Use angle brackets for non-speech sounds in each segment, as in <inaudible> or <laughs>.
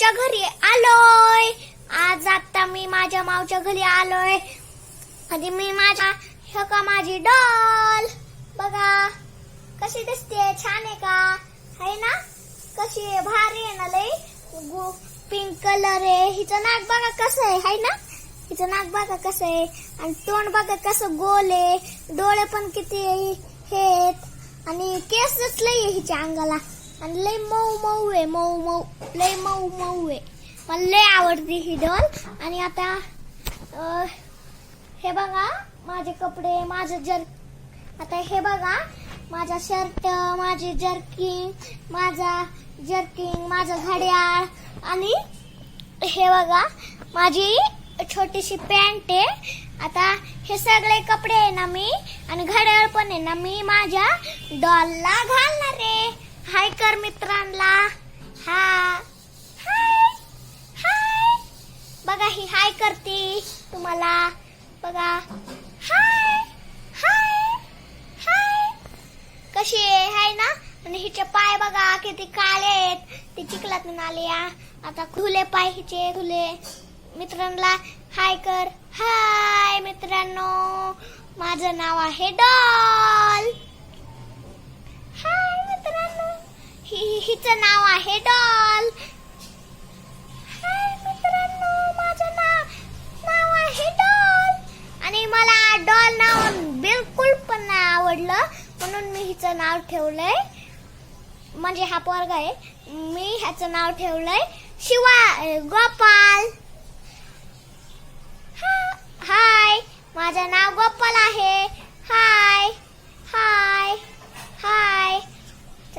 मावच्या घरी आलोय. आज आता मी माझ्या मावच्या घरी आलोय. आणि मी माझ्या हे का माझी डॉल? बघा कशी दिसते छान आहे का? आहे ना? कशी आहे? भारी आहे ना लई? पिंक कलर आहे. हिचं नाक बघा कसं आहे. हाय ना? हिचं नाक बघा कसं आहे. आणि तोंड बघा कसं गोल आहे. डोळे पण किती हे आहेत. आणि केसच लई आहे हिच्या अंगाला. आणि लय मऊ मऊ आहे मऊ मऊ लय मऊ मऊ आहे. मला लय आवडते ही डॉल आणि आता हे बघा माझे कपडे माझं जर आता हे बघा माझा शर्ट माझी जर्किंग माझा जर्किंग माझं घड्याळ. आणि हे बघा माझी छोटीशी पॅन्ट आहे. आता हे सगळे कपडे आहे ना मी आणि घड्याळ पण आहे ना मी माझ्या डॉलला घालणार मित्रांना. हा. हाय हाय बघा ही हाय करते तुम्हाला. बघा. हाय हाय हाय कशी आहे? हाय ना? आणि हिचे पाय बघा किती काळे आहेत. ते चिखलातून आले या आता खुले पाय हिचे खुले मित्रांना हाय कर. हाय मित्रांनो. माझं नाव आहे डॉल. हाय मित्रांनो. ही हिचं नाव आहे डॉल. हाय मित्रांनो माझं नाव नाव आहे डॉल. आणि मला डॉल नाव बिलकुल पण नाही आवडलं. म्हणून मी हिचं नाव ठेवलंय. म्हणजे हा पोरगा आहे. मी ह्याचं नाव ठेवलंय शिवा गोपाल. हाय माझं नाव गोपाल आहे.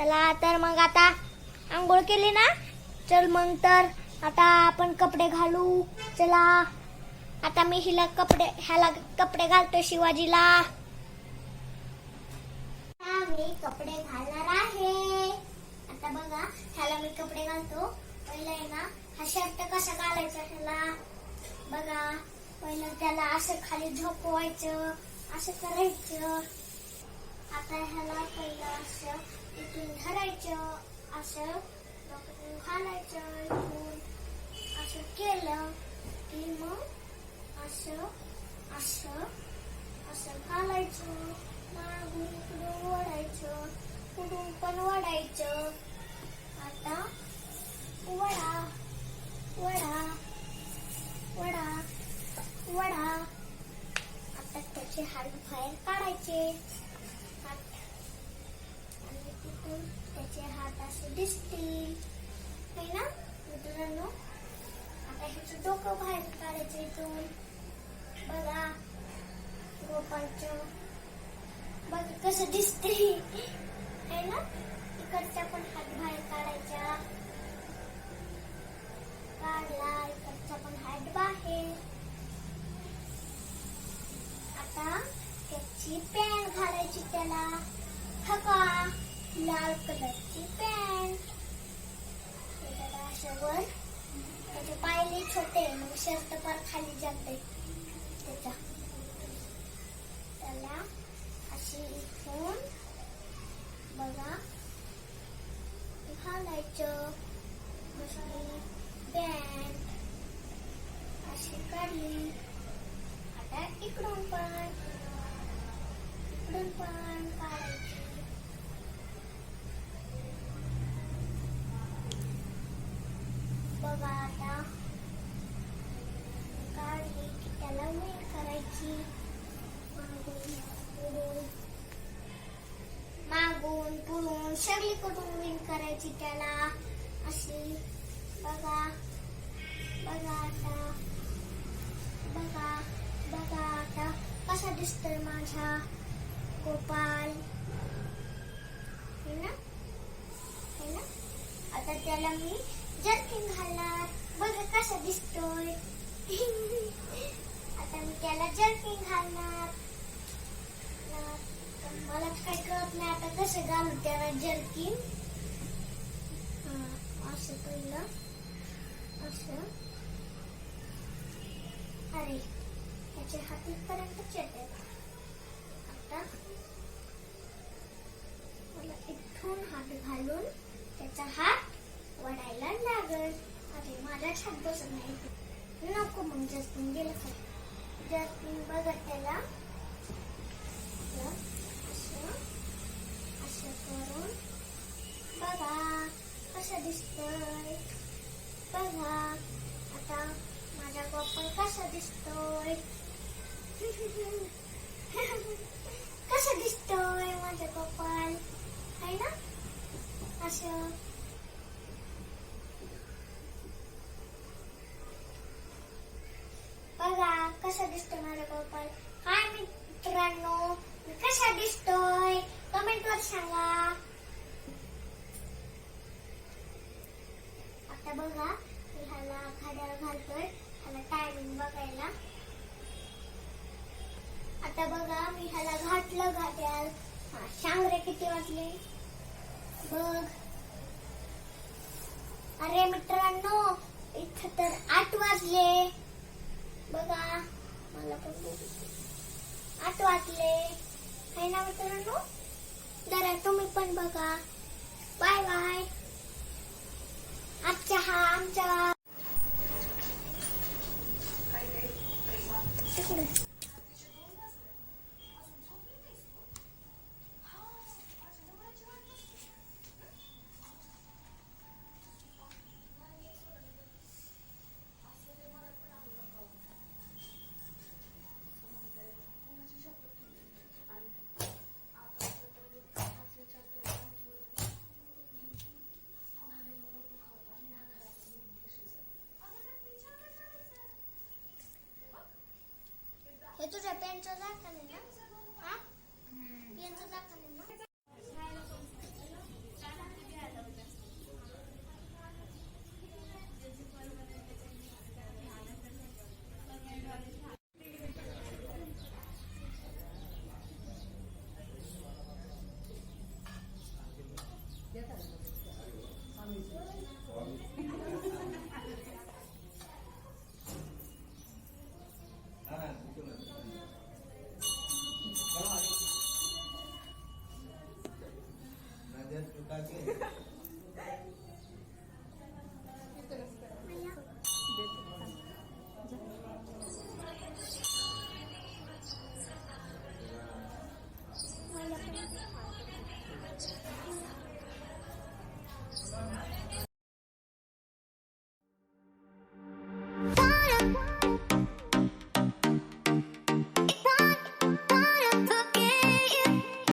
चला तर मग आता आंघोळ केली ना? चल मग तर आता आपण कपडे घालू. चला. आता मी हिला कपडे ह्याला कपडे घालतो शिवाजीला. मी कपडे घालणार आहे. आता बघा ह्याला मी कपडे घालतो. पहिलं आहे ना हा शर्ट कसा घालायचा ह्याला? बघा पहिलं त्याला असं खाली झोपवायचं असं करायचं. आता ह्याला पहिलं असं इथून धरायचं असं घालायचं इथून असं केलं की मग असं असं असं घालायचं मागून इकडून ओढायचं कुठून पण ओढायचं आता वडा वडा वडा वडा आता त्याचे हात बाहेर काढायचे हात आणि तिथून त्याचे हात असे दिसतील है ना? मित्रांनो आता ह्याचं डोकं बाहेर काढायचं इथून. बघा गोपाळचं. बघा कसं दिसते. है ना? इकडचा पण हात बाहेर काढायचा काढला इकडचा पण हात बाहेर. आता त्याची पॅन घालायची त्याला. थका. लाल कलरची पॅन्ट अशा वर त्याचे पायले छोटे मग शर्ट फार खाली जाते त्याचा त्याला अशी इथून बघा घालायचं. मस्ती पॅन्ट अशी काढली. आता इकडून पण इकडून पण काढ बघा आता काढली की त्याला मीठ करायची मागून पुढून मागून शर्ली सगळीकडून विण करायची त्याला. अशी. बघा. बघा आता. बघा. बघा आता कसा दिसतोय माझा गोपाल. है ना? है ना? आता त्याला मी जर्किन घालणार. बघा कसा दिसतोय. <laughs> आता मी त्याला जर्किन घालणार. मला काही कळत नाही आता कसं घालू त्याला जर्किन असं पहिलं. असं. अरे त्याचे हात इथपर्यंत येते आता मला इथून हात घालून त्याचा हात वडायला लागल. अरे माझ्या छात बसत नाही. नको मग जस्टिन गेलं खाली जस्टिन बघा त्याला असं करून बघा कसं दिसतंय. बघा आता माझा गोपाल कसा दिसतोय. <laughs> कसं दिसतोय माझा गोपाल आहे ना? असं बघा कसा दिसतोय माझा गोपाल हाय मित्रांनो मी कसा दिसतोय कमेंट वर सांगा आता बघा मी ह्याला घड्याळ घालतोय ह्याला टायमिंग बघायला आता बघा मी वाटलं घातलं हा सांग रे किती वाजले बघ. अरे मित्रांनो इथं तर आठ वाजले. बघा मला पण आठ वाजले. आहे ना मित्रांनो? जरा तुम्ही पण बघा.